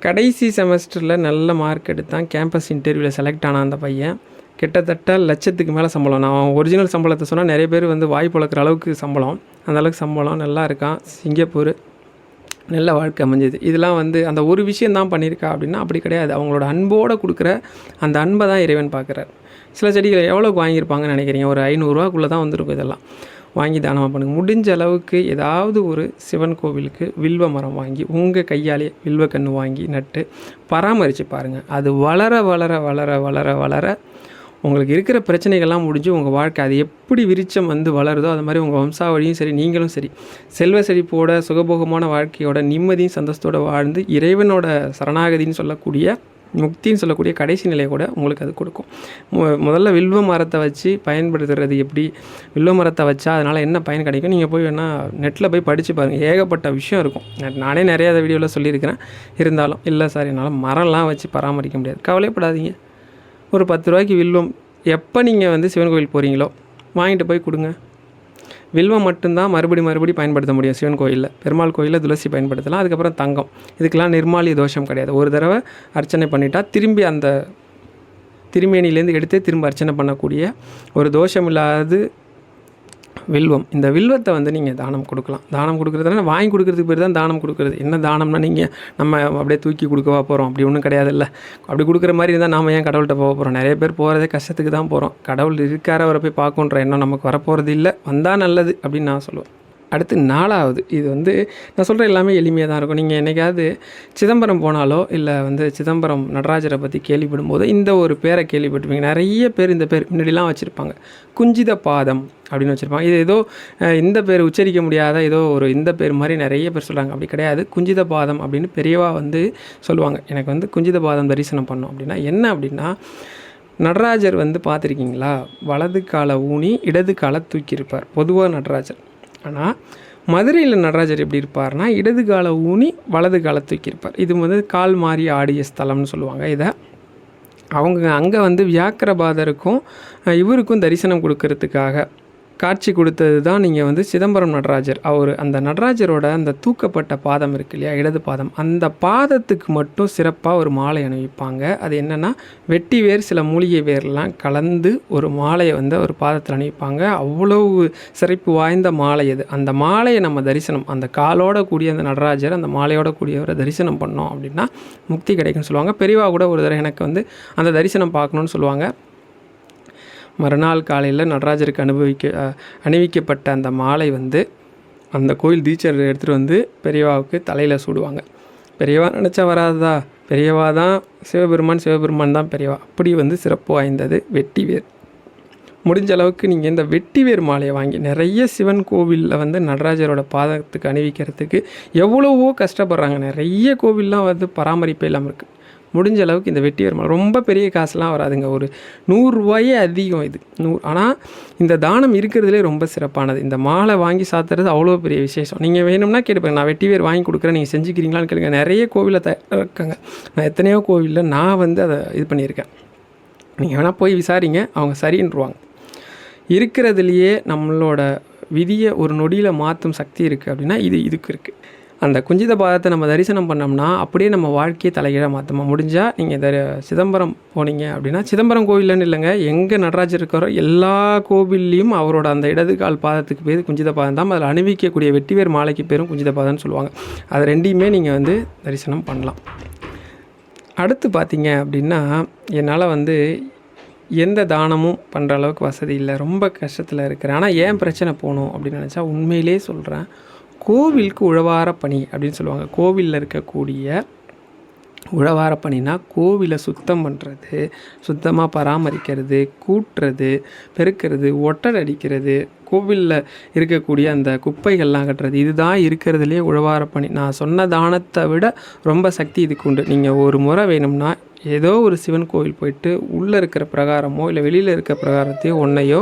[SPEAKER 1] கடைசி செமஸ்டரில் நல்ல மார்க் எடுத்தான் கேம்பஸ் இன்டர்வியூவில் செலக்ட் ஆனான் அந்த பையன். கிட்டத்தட்ட லட்சத்துக்கு மேலே சம்பளம். நான் ஒரிஜினல் சம்பளத்தை சொன்னால் நிறைய பேர் வந்து வாய் பழக்கிற அளவுக்கு சம்பளம். அந்த அளவுக்கு சம்பளம் நல்லா இருக்கான். சிங்கப்பூர் நல்ல வாழ்க்கை அமைஞ்சது. இதெல்லாம் வந்து அந்த ஒரு விஷயம் தான் பண்ணியிருக்கா அப்படின்னா அப்படி கிடையாது. அவங்களோட அன்போடு கொடுக்குற அந்த அன்பை தான் இறைவன் பார்க்குறாரு. சில செடிகள் எவ்வளோக்கு வாங்கியிருப்பாங்கன்னு நினைக்கிறீங்க? ஒரு ஐநூறுரூவாக்குள்ளே தான் வந்திருக்கும் இதெல்லாம். வாங்கி தானமாக பண்ணுங்கள் முடிஞ்ச அளவுக்கு ஏதாவது ஒரு சிவன் கோவிலுக்கு வில்வ மரம் வாங்கி உங்கள் கையாலே வில்வ கன்று வாங்கி நட்டு பராமரித்து பாருங்கள் அது வளர வளர வளர வளர வளர உங்களுக்கு இருக்கிற பிரச்சனைகள்லாம் முடிஞ்சு உங்கள் வாழ்க்கை அது எப்படி விரிச்சம் வந்து வளருதோ அது மாதிரி உங்கள் வம்சாவளியும் சரி நீங்களும் சரி செல்வ செழிப்போட சுகபோகமான வாழ்க்கையோட நிம்மதியும் சந்தோஷத்தோடு வாழ்ந்து இறைவனோட சரணாகதின்னு சொல்லக்கூடிய முக்தின்னு சொல்லக்கூடிய கடைசி நிலையை கூட உங்களுக்கு அது கொடுக்கும். மு- முதல்ல வில்வ மரத்தை வச்சு பயன்படுத்துறது எப்படி? வில்வ மரத்தை வச்சா அதனால் என்ன பயன் கிடைக்கும்? நீங்கள் போய் வேணால் நெட்டில் போய் படித்து பாருங்கள் ஏகப்பட்ட விஷயம் இருக்கும். நானே நிறைய வீடியோவில் சொல்லியிருக்கிறேன். இருந்தாலும் இல்லை சார் என்னால் மரம்லாம் வச்சு பராமரிக்க முடியாது. கவலைப்படாதீங்க. ஒரு பத்து ரூபாய்க்கு வில்வம் எப்போ நீங்கள் வந்து சிவன் கோவில் போகிறீங்களோ வாங்கிட்டு போய் கொடுங்க. வில்வம் மட்டும்தான் மறுபடி மறுபடி பயன்படுத்த முடியும். சிவன் கோயிலில். பெருமாள் கோயிலில் துளசி பயன்படுத்தலாம். அதுக்கப்புறம் தங்கம். இதுக்கெல்லாம் நிர்மாலிய தோஷம் கிடையாது. ஒரு தடவை அர்ச்சனை பண்ணிட்டா திரும்பி அந்த திருமேனிலேருந்து எடுத்து திரும்ப அர்ச்சனை பண்ணக்கூடிய ஒரு தோஷம் இல்லாது வில்வம். இந்த வில்வத்தை வந்து நீங்கள் தானம் கொடுக்கலாம். தானம் கொடுக்குறதுனா வாங்கி கொடுக்குறதுக்கு பேர் தான் தானம் கொடுக்குறது. என்ன தானம்னா நீங்கள் நம்ம அப்படியே தூக்கி கொடுக்கவா போகிறோம் அப்படி ஒன்றும் கிடையாது இல்லை அப்படி கொடுக்குற மாதிரி இருந்தால் நாம் ஏன் கடவுள்கிட்ட போக போகிறோம் நிறைய பேர் போகிறதே கஷ்டத்துக்கு தான் போகிறோம் கடவுள் இருக்கார அவரை போய் பார்க்கணுன்ற எண்ணம் நமக்கு வரப்போகிறது இல்லை. வந்தால் நல்லது அப்படின்னு நான் சொல்லுவேன். அடுத்து நாலாவது இது வந்து நான் சொல்கிற எல்லாமே எளிமையாக தான் இருக்கும். நீங்கள் என்றைக்காவது சிதம்பரம் போனாலோ இல்லை வந்து சிதம்பரம் நடராஜரை பற்றி கேள்விப்படும் போது இந்த ஒரு பேரை கேள்விப்பட்டிருப்பீங்க. நிறைய பேர் இந்த பேர் முன்னாடிலாம் வச்சுருப்பாங்க. குஞ்சித பாதம் அப்படின்னு வச்சுருப்பாங்க. இது ஏதோ இந்த பேர் உச்சரிக்க முடியாத ஏதோ ஒரு இந்த பேர் மாதிரி நிறைய பேர் சொல்கிறாங்க அப்படி கிடையாது. குஞ்சித பாதம் அப்படின்னு பெரியவா வந்து சொல்லுவாங்க. எனக்கு வந்து குஞ்சித பாதம் தரிசனம் பண்ணோம் அப்படின்னா என்ன அப்படின்னா நடராஜர் வந்து பார்த்துருக்கீங்களா? வலது காலை ஊனி இடது காலை தூக்கியிருப்பார். பொதுவாக நடராஜர். ஆனால் மதுரையில் நடராஜர் எப்படி இருப்பார்னா இடது காலை ஊனி வலது காலை தூக்கியிருப்பார் இது வந்து கால் மாறி ஆடிய ஸ்தலம்னு சொல்லுவாங்க இதை. அவங்க அங்கே வந்து வியாக்கிரபாதருக்கும் இவருக்கும் தரிசனம் கொடுக்கறதுக்காக காட்சி கொடுத்தது தான் நீங்கள் வந்து சிதம்பரம் நடராஜர். அவர் அந்த நடராஜரோட அந்த தூக்கப்பட்ட பாதம் இருக்கு இல்லையா? இடது பாதம். அந்த பாதத்துக்கு மட்டும் சிறப்பாக ஒரு மாலை அணிவிப்பாங்க. அது என்னென்னா வெட்டி வேர் சில மூலிகை வேர்லாம் கலந்து ஒரு மாலையை வந்து ஒரு பாதத்தில் அணிவிப்பாங்க. அவ்வளவு சிறப்பு வாய்ந்த மாலை அது. அந்த மாலையை நம்ம தரிசனம் அந்த காலோட கூடிய அந்த நடராஜர் அந்த மாலையோட கூடியவரை தரிசனம் பண்ணோம் அப்படின்னா முக்தி கிடைக்கும்னு சொல்லுவாங்க. பெரியவா கூட ஒரு தடவை எனக்கு வந்து அந்த தரிசனம் பார்க்கணுன்னு சொல்லுவாங்க. மறுநாள் காலையில் நடராஜருக்கு அனுபவிக்க அணிவிக்கப்பட்ட அந்த மாலை வந்து அந்த கோயில் தீட்சர் எடுத்துகிட்டு வந்து பெரியவாவுக்கு தலையில் சூடுவாங்க. பெரியவா நினச்சா வராதா? பெரியவா தான் சிவபெருமான் சிவபெருமான் தான் பெரியவா. அப்படி வந்து சிறப்பு வாய்ந்தது வெட்டிவேர். முடிஞ்ச அளவுக்கு நீங்கள் இந்த வெட்டிவேர் மாலையை வாங்கி நிறைய சிவன் கோவிலில் வந்து நடராஜரோட பாதத்துக்கு அணிவிக்கிறதுக்கு எவ்வளவோ கஷ்டப்படுறாங்க. நிறைய கோவில்லாம் வந்து பராமரிப்பு இல்லாமல் இருக்குது முடிஞ்ச அளவுக்கு இந்த வெட்டி வருமானம். ரொம்ப பெரிய காசுலாம் வராதுங்க. ஒரு நூறுரூவாயே அதிகம் இது. நூறு ஆனால் இந்த தானம் இருக்கிறதுலே ரொம்ப சிறப்பானது. இந்த மாலை வாங்கி சாத்துறது அவ்வளோ பெரிய விசேஷம். நீங்கள் வேணும்னா கேட்டுப்பாங்க நான் வெட்டி வேர் வாங்கி கொடுக்குறேன். நீங்கள் செஞ்சுக்கிறீங்களான்னு கேளுங்க. நிறைய கோவிலில் த இருக்காங்க. நான் எத்தனையோ கோவிலில் நான் வந்து அதை இது பண்ணியிருக்கேன். நீங்கள் வேணால் போய் விசாரிங்க. அவங்க சரின்றுவாங்க. இருக்கிறதுலையே நம்மளோட விதியை ஒரு நொடியில் மாற்றும் சக்தி இருக்குது அப்படின்னா இது இதுக்கு இருக்குது அந்த குஞ்சித பாதத்தை நம்ம தரிசனம் பண்ணோம்னா அப்படியே நம்ம வாழ்க்கையை தலைகீழாக மாற்றமா முடிஞ்சால் நீங்கள் த சிதம்பரம் போனீங்க அப்படின்னா சிதம்பரம் கோவில்லன்னு இல்லைங்க எங்கே நடராஜர் இருக்காரோ எல்லா கோவில்லையும் அவரோட அந்த இடது கால் பாதத்துக்கு பேர் குஞ்சித பாதம் தான். அதில் அணிவிக்கக்கூடிய வெட்டிவேர் மாலைக்கு பேரும் குஞ்சித பாதம்னு சொல்லுவாங்க. அது ரெண்டையுமே நீங்கள் வந்து தரிசனம் பண்ணலாம். அடுத்து பார்த்தீங்க அப்படின்னா என்னால் வந்து எந்த தானமும் பண்ணுற அளவுக்கு வசதி இல்லை. ரொம்ப கஷ்டத்தில் இருக்கிறேன். ஆனால் ஏன் பிரச்சனை போகணும் அப்படின்னு நினச்சா உண்மையிலே சொல்கிறேன் கோவிலுக்கு உழவார பணி அப்படின்னு சொல்லுவாங்க. கோவிலில் இருக்கக்கூடிய உழவார பணினா கோவிலை சுத்தம் பண்ணுறது சுத்தமாக பராமரிக்கிறது கூட்டுறது பெருக்கிறது ஒட்டல் அடிக்கிறது கோவிலில் இருக்கக்கூடிய அந்த குப்பைகள்லாம் கட்டுறது இதுதான் இருக்கிறதுலே உழவார பணி. நான் சொன்ன தானத்தை விட ரொம்ப சக்தி இதுக்கு உண்டு. நீங்கள் ஒரு முறை வேணும்னா ஏதோ ஒரு சிவன் கோவில் போயிட்டு உள்ளே இருக்கிற பிரகாரமோ இல்லை வெளியில் இருக்கிற பிரகாரத்தையோ ஒன்றையோ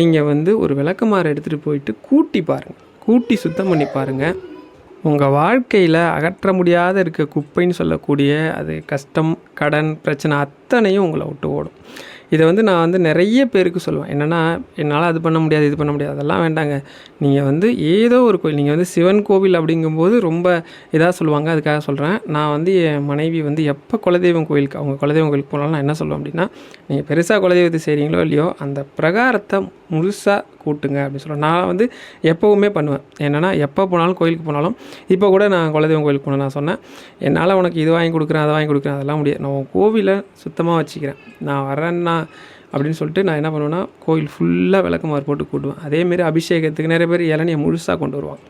[SPEAKER 1] நீங்கள் வந்து ஒரு விளக்கமாறு எடுத்துகிட்டு போயிட்டு கூட்டி பாருங்கள் கூட்டி சுத்தம் பண்ணி பாருங்கள் உங்கள் வாழ்க்கையில் அகற்ற முடியாத இருக்க குப்பைன்னு சொல்லக்கூடிய அது கஷ்டம் கடன் பிரச்சனை அத்தனையும் உங்களை விட்டு ஓடும். இதை வந்து நான் வந்து நிறைய பேருக்கு சொல்லுவேன். என்னென்னா என்னால் அது பண்ண முடியாது இது பண்ண முடியாது அதெல்லாம் வேண்டாங்க. நீங்கள் வந்து ஏதோ ஒரு கோயில் நீங்கள் வந்து சிவன் கோவில் அப்படிங்கும்போது ரொம்ப இதாக சொல்லுவாங்க அதுக்காக சொல்கிறேன் நான் வந்து என் மனைவி வந்து எப்போ குலதெய்வம் கோயிலுக்கு அவங்க குலதெய்வம் கோயிலுக்கு போனாலும் நான் என்ன சொல்லுவேன் அப்படின்னா நீங்கள் பெருசாக குலதெய்வத்தை செய்கிறீங்களோ இல்லையோ அந்த பிரகாரத்தை முழுசாக கூட்டுங்க அப்படின்னு சொல்லுவேன் நான் வந்து எப்போவுமே பண்ணுவேன். என்னென்னா எப்போ போனாலும் கோயிலுக்கு போனாலும் இப்போ கூட நான் குலதெய்வம் கோயிலுக்கு போனேன் நான் சொன்னேன். என்னால் உனக்கு இது வாங்கி கொடுக்குறேன் அதை வாங்கி கொடுக்குறேன் அதெல்லாம் முடியாது. நான் கோவிலை சுத்தமாக வச்சுக்கிறேன். நான் வரேன்னா அப்படின்னு சொல்லிட்டு நான் என்ன பண்ணுவேன்னா கோயில் ஃபுல்லாக விளக்கமாறு போட்டு கூட்டுவேன். அதேமாரி அபிஷேகத்துக்கு நிறைய பேர் இளநியை முழுசாக கொண்டு வருவாங்க.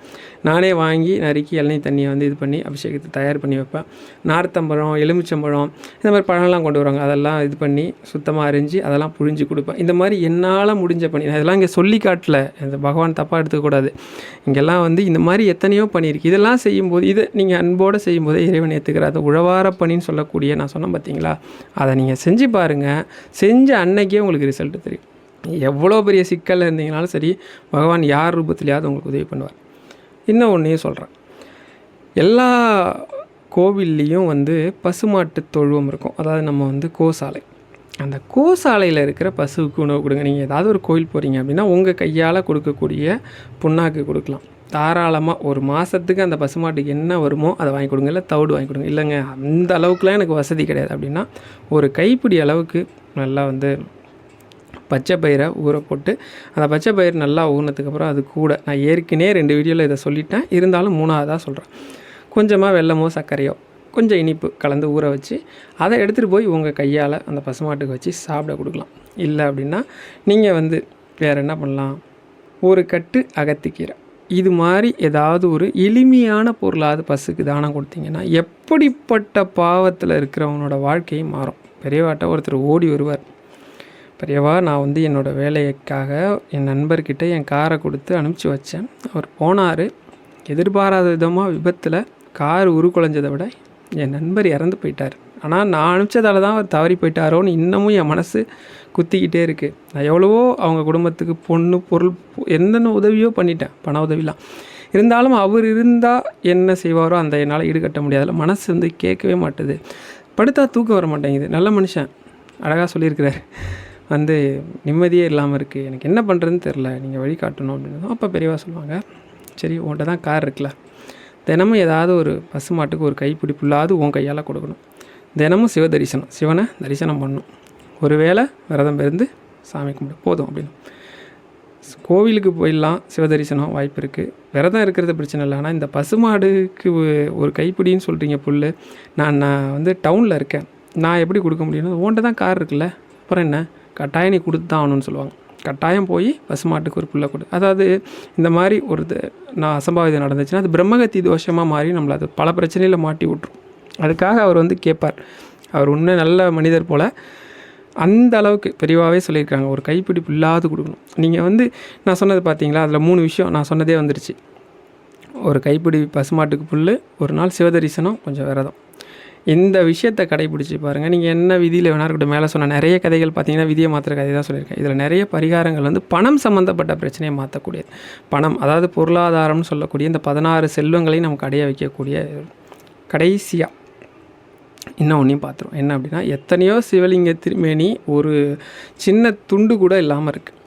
[SPEAKER 1] நானே வாங்கி நறுக்கி இளநீ தண்ணியை வந்து இது பண்ணி அபிஷேகத்தை தயார் பண்ணி வைப்பேன். நார்த்தம்பழம் எலுமிச்சம்பழம் இந்த மாதிரி பழம்லாம் கொண்டு வருவாங்க. அதெல்லாம் இது பண்ணி சுத்தமாக அரிஞ்சு அதெல்லாம் புழிஞ்சு கொடுப்பேன். இந்த மாதிரி என்னால் முடிஞ்ச பண்ணி நான் இதெல்லாம் இங்கே சொல்லி காட்டல. இந்த பகவான் தப்பாக எடுத்துக்கூடாது இங்கெல்லாம் வந்து இந்த மாதிரி எத்தனையோ பண்ணியிருக்கு இதெல்லாம் செய்யும்போது இதை நீங்கள் அன்போடு செய்யும்போது இறைவன் ஏற்றுக்கிற அதை உழவார பணின்னு சொல்லக்கூடிய நான் சொன்னேன் பார்த்தீங்களா அதை நீங்கள் செஞ்சு பாருங்கள் செஞ்ச அன்னைக்கே உங்களுக்கு ரிசல்ட் தெரியும். எவ்வளோ பெரிய சிக்கலில் இருந்தீங்கனாலும் சரி பகவான் யார் ரூபத்துலையாவது உங்களுக்கு உதவி பண்ணுவார். இன்னும் ஒன்றையும் சொல்கிறேன் எல்லா கோவில்லையும் வந்து பசுமாட்டு தொழுவம் இருக்கும். அதாவது நம்ம வந்து கோசாலை. அந்த கோசாலையில் இருக்கிற பசுவுக்கு உணவு கொடுங்க. நீங்கள் ஏதாவது ஒரு கோயில் போகிறீங்க அப்படின்னா உங்கள் கையால் கொடுக்கக்கூடிய புண்ணாக்கு கொடுக்கலாம். தாராளமாக ஒரு மாதத்துக்கு அந்த பசுமாட்டுக்கு என்ன வருமோ அதை வாங்கி கொடுங்க. இல்லை தவிடு வாங்கி கொடுங்க. இல்லைங்க அந்த அளவுக்குலாம் எனக்கு வசதி கிடையாது அப்படின்னா ஒரு கைப்பிடி அளவுக்கு நல்லா வந்து பச்சை பயிரை ஊற போட்டு அந்த பச்சை பயிர் நல்லா ஊறினதுக்கப்புறம் அது கூட நான் ஏற்கனவே ரெண்டு வீடியோவில் இதை சொல்லிட்டேன். இருந்தாலும் மூணாவதாக சொல்கிறேன் கொஞ்சமாக வெல்லமோ சர்க்கரையோ கொஞ்சம் இனிப்பு கலந்து ஊற வச்சு அதை எடுத்துகிட்டு போய் உங்கள் கையால் அந்த பசுமாட்டுக்கு வச்சு சாப்பிட கொடுக்கலாம். இல்லை அப்படின்னா நீங்கள் வந்து வேறு என்ன பண்ணலாம்? ஒரு கட்டு அகத்திக்கீரை. இது மாதிரி ஏதாவது ஒரு எளிமையான பொருளாவது பசுக்கு தானம் கொடுத்தீங்கன்னா எப்படிப்பட்ட பாவத்தில் இருக்கிறவனோட வாழ்க்கையும் மாறும். பெரியவாட்ட ஒருத்தர் ஓடி வருவார். பெரியவா நான் வந்து என்னோடய வேலைக்காக என் நண்பர்கிட்ட என் காரை கொடுத்து அனுப்பிச்சி வச்சேன். அவர் போனார். எதிர்பாராத விதமாக விபத்தில் கார் உருக்குலைஞ்சதை விட என் நண்பர் இறந்து போயிட்டார். ஆனால் நான் அனுப்பிச்சதால தான் அவர் தவறி போயிட்டாரோன்னு இன்னமும் என் மனசு குத்திக்கிட்டே இருக்குது நான் எவ்வளவோ அவங்க குடும்பத்துக்கு பொண்ணு பொருள் என்னென்ன உதவியோ பண்ணிட்டேன். பண உதவிலாம். இருந்தாலும் அவர் இருந்தால் என்ன செய்வாரோ அந்த என்னால் ஈடுகட்ட முடியாதுல. மனசு வந்து கேட்கவே மாட்டுது. படுத்தா தூக்கம் வர மாட்டேங்குது. நல்ல மனுஷன். அழகாக சொல்லியிருக்கிறார். வந்து நிம்மதியே இல்லாமல் இருக்குது எனக்கு என்ன பண்ணுறதுன்னு தெரில நீங்கள் வழி காட்டணும் அப்படின்னு அப்போ பெரியவா சொல்லுவாங்க. சரி உன்கிட்ட தான் கார் இருக்குல்ல. தினமும் ஏதாவது ஒரு பசு மாட்டுக்கு ஒரு கைப்பிடி புல்லாவது உன் கையால் கொடுக்கணும். தினமும் சிவ தரிசனம். சிவனை தரிசனம் பண்ணும் ஒரு வேளை விரதம் இருந்து சாமி கும்பிடு. போதும் அப்படின்னு. கோவிலுக்கு போயிடலாம். சிவ தரிசனம் வாய்ப்பு இருக்குது விரதம் இருக்கிறது பிரச்சனை இல்லை. ஆனால் இந்த பசுமாடுக்கு ஒரு கைப்பிடின்னு சொல்கிறீங்க புல் நான் நான் வந்து டவுனில் இருக்கேன். நான் எப்படி கொடுக்க முடியும்னா ஓன்ட்ட தான் கார் இருக்குல்ல. அப்புறம் என்ன? கட்டாயம் நீ கொடுத்து தான் ஆகணும்னு சொல்லுவாங்க. கட்டாயம் போய் பசுமாட்டுக்கு ஒரு புள்ள கொடு. அதாவது இந்த மாதிரி ஒரு நான் அசம்பாவிதம் நடந்துச்சுன்னா அது பிரம்மகத்தி தோஷமாக மாறி நம்மளை அது பல பிரச்சனையில் மாட்டி விட்ரும் அதுக்காக அவர் வந்து கேட்பார். அவர் உண்மை நல்ல மனிதர் போல் அந்த அளவுக்கு பெரியவாகவே சொல்லியிருக்காங்க. ஒரு கைப்பிடிப்பு இல்லாது கொடுக்கணும். நீங்கள் வந்து நான் சொன்னது பார்த்தீங்களா? அதில் மூணு விஷயம் நான் சொன்னதே வந்துருச்சு. ஒரு கைப்பிடி பசுமாட்டுக்கு புல் ஒரு நாள் சிவதரிசனம் கொஞ்சம் விரதம். இந்த விஷயத்தை கடைபிடிச்சி பாருங்கள் நீங்கள் என்ன விதியில் வேணா இருக்கட்டும் மேலே சொன்ன நிறைய கதைகள் பார்த்தீங்கன்னா விதியை மாற்றுற கதை தான் சொல்லியிருக்கேன். இதில் நிறைய பரிகாரங்கள் வந்து பணம் சம்மந்தப்பட்ட பிரச்சனையை மாற்றக்கூடியது பணம் அதாவது பொருளாதாரம்னு சொல்லக்கூடிய இந்த பதினாறு செல்வங்களையும் நமக்கு அடைய வைக்கக்கூடிய கடைசியாக இன்னும் ஒன்றையும் பார்த்துருவோம். என்ன அப்படின்னா எத்தனையோ சிவலிங்க திருமேனி ஒரு சின்ன துண்டு கூட இல்லாமல் இருக்குது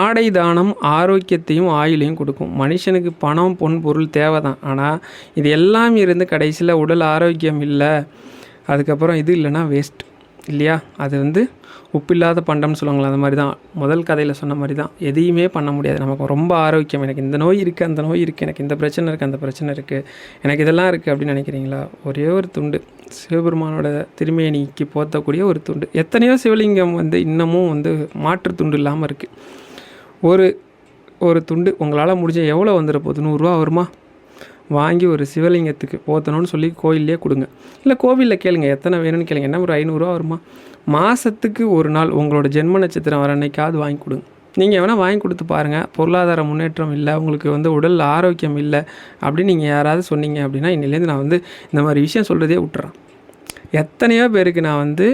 [SPEAKER 1] ஆடை தானம் ஆரோக்கியத்தையும் ஆயுளையும் கொடுக்கும். மனுஷனுக்கு பணம் பொன் பொருள் தேவை தான் ஆனால் இது எல்லாம் இருந்து கடைசியில் உடல் ஆரோக்கியம் இல்லை. அதுக்கப்புறம் இது இல்லைன்னா வேஸ்ட் இல்லையா? அது வந்து உப்பில்லாத பண்டம்னு சொல்லுவாங்களா அந்த மாதிரி தான். முதல் கதையில் சொன்ன மாதிரி தான். எதையுமே பண்ண முடியாது. நமக்கு ரொம்ப ஆரோக்கியம். எனக்கு இந்த நோய் இருக்குது அந்த நோய் இருக்குது எனக்கு இந்த பிரச்சனை இருக்குது அந்த பிரச்சனை இருக்குது எனக்கு இதெல்லாம் இருக்குது அப்படின்னு நினைக்கிறீங்களா? ஒரே ஒரு துண்டு. சிவபெருமானோட திருமேனிக்கு போத்தக்கூடிய ஒரு துண்டு. எத்தனையோ சிவலிங்கம் வந்து இன்னமும் வந்து மாற்று துண்டு இல்லாமல் இருக்குது ஒரு ஒரு துண்டு உங்களால் முடிஞ்ச எவ்வளோ வந்துட போகுது? நூறுரூவா வருமா? வாங்கி ஒரு சிவலிங்கத்துக்கு போத்தணும்னு சொல்லி கோயிலே கொடுங்க. இல்லை கோவிலில் கேளுங்க எத்தனை வேணும்னு கேளுங்க. என்ன ஒரு ஐநூறுரூவா வருமா? மாதத்துக்கு ஒரு நாள் உங்களோட ஜென்ம நட்சத்திரம் வர அன்னைக்காவது வாங்கி கொடுங்க. நீங்கள் வேணால் வாங்கி கொடுத்து பாருங்கள் பொருளாதார முன்னேற்றம் இல்லை உங்களுக்கு வந்து உடல் ஆரோக்கியம் இல்லை அப்படின்னு நீங்கள் யாராவது சொன்னீங்க அப்படின்னா இன்னிலேருந்து நான் வந்து இந்த மாதிரி விஷயம் சொல்கிறதே விட்டுறேன். எத்தனையோ பேருக்கு நான் வந்து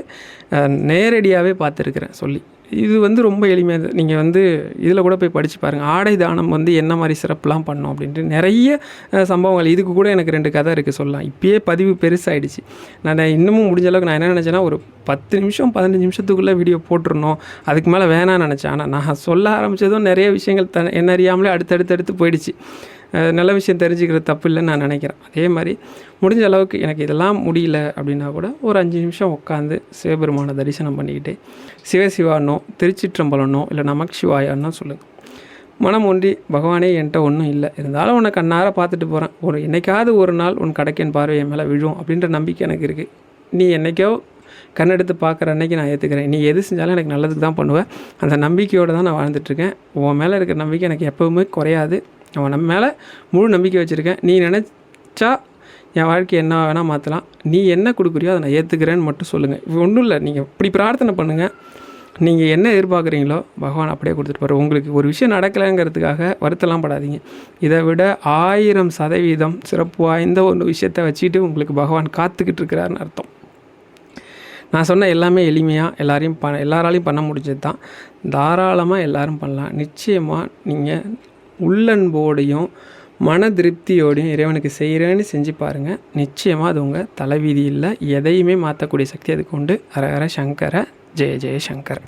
[SPEAKER 1] நேரடியாகவே பார்த்துருக்குறேன் சொல்லி. இது வந்து ரொம்ப எளிமையாக நீங்கள் வந்து இதில் கூட போய் படித்து பாருங்கள் ஆடை தானம் வந்து என்ன மாதிரி சிறப்புலாம் பண்ணோம் அப்படின்ட்டு நிறைய சம்பவங்கள். இதுக்கு கூட எனக்கு ரெண்டு கதை இருக்குது சொல்லலாம். இப்போயே பதிவு பெருசாகிடுச்சு நான் இன்னமும் முடிஞ்ச அளவுக்கு நான் என்ன நினச்சேன்னா ஒரு பத்து நிமிஷம் பதினஞ்சு நிமிஷத்துக்குள்ளே வீடியோ போட்டுருணும் அதுக்கு மேலே வேணாம்னு நினச்சேன். ஆனால் நான் சொல்ல ஆரம்பித்ததும் நிறைய விஷயங்கள் த என்ன அறியாமலே அடுத்தடுத்து அடுத்து போயிடுச்சு. நல்ல விஷயம் தெரிஞ்சுக்கிறது தப்பு இல்லைன்னு நான் நினைக்கிறேன். அதே மாதிரி முடிஞ்ச அளவுக்கு எனக்கு இதெல்லாம் முடியல அப்படின்னா கூட ஒரு அஞ்சு நிமிஷம் உட்காந்து சிவபெருமானை தரிசனம் பண்ணிக்கிட்டு சிவசிவானோ திருச்சிற்றம்பலனோ இல்லை நமக் சிவாயானோ சொல்லுங்கள் மனம் ஒன்றி பகவானே என்கிட்ட ஒன்றும் இல்லை. இருந்தாலும் உன்னை கண்ணார பார்த்துட்டு போகிறேன் ஒரு என்றைக்காவது ஒரு நாள் உன் கடைக்கன் பார்வை என் மேலே விழும் அப்படின்ற நம்பிக்கை எனக்கு இருக்குது நீ என்றைக்கோ கண்ணெடுத்து பார்க்குற அன்னைக்கு நான் ஏற்றுக்கிறேன் நீ எது செஞ்சாலும் எனக்கு நல்லதுக்கு தான் பண்ணுவேன் அந்த நம்பிக்கையோடு தான் நான் வாழ்ந்துட்டுருக்கேன் உன் மேலே இருக்கிற நம்பிக்கை எனக்கு எப்போவுமே குறையாது. அவன் நம்ம மேலே முழு நம்பிக்கை வச்சுருக்கேன். நீ நினச்சா என் வாழ்க்கையை என்ன வேணால் மாற்றலாம் நீ என்ன கொடுக்குறியோ அதை நான் ஏற்றுக்கிறேன்னு மட்டும் சொல்லுங்கள் இப்போ ஒன்றும் இல்லை. நீங்கள் இப்படி பிரார்த்தனை பண்ணுங்கள் நீங்கள் என்ன எதிர்பார்க்குறீங்களோ பகவான் அப்படியே கொடுத்துட்டு போகிற உங்களுக்கு ஒரு விஷயம் நடக்கலைங்கிறதுக்காக வருத்தலாம் படாதீங்க. இதை விட ஆயிரம் சதவீதம் சிறப்பு வாய்ந்த ஒரு விஷயத்தை வச்சுட்டு உங்களுக்கு பகவான் காத்துக்கிட்டு இருக்கிறாருன்னு அர்த்தம். நான் சொன்ன எல்லாமே எளிமையாக எல்லாரையும் ப எல்லாராலையும் பண்ண முடிஞ்சது தான் தாராளமாக எல்லோரும் பண்ணலாம். நிச்சயமாக நீங்கள் உள்ளன்போடையும் மன திருப்தியோடையும் இறைவனுக்கு செய்கிறேன்னு செஞ்சு பாருங்கள் நிச்சயமாக அது உங்கள் தலைவிதி இல்லை. எதையுமே மாற்றக்கூடிய சக்தி அதுக்கு உண்டு ஹரஹர சங்கர ஜெய ஜெய சங்கர்.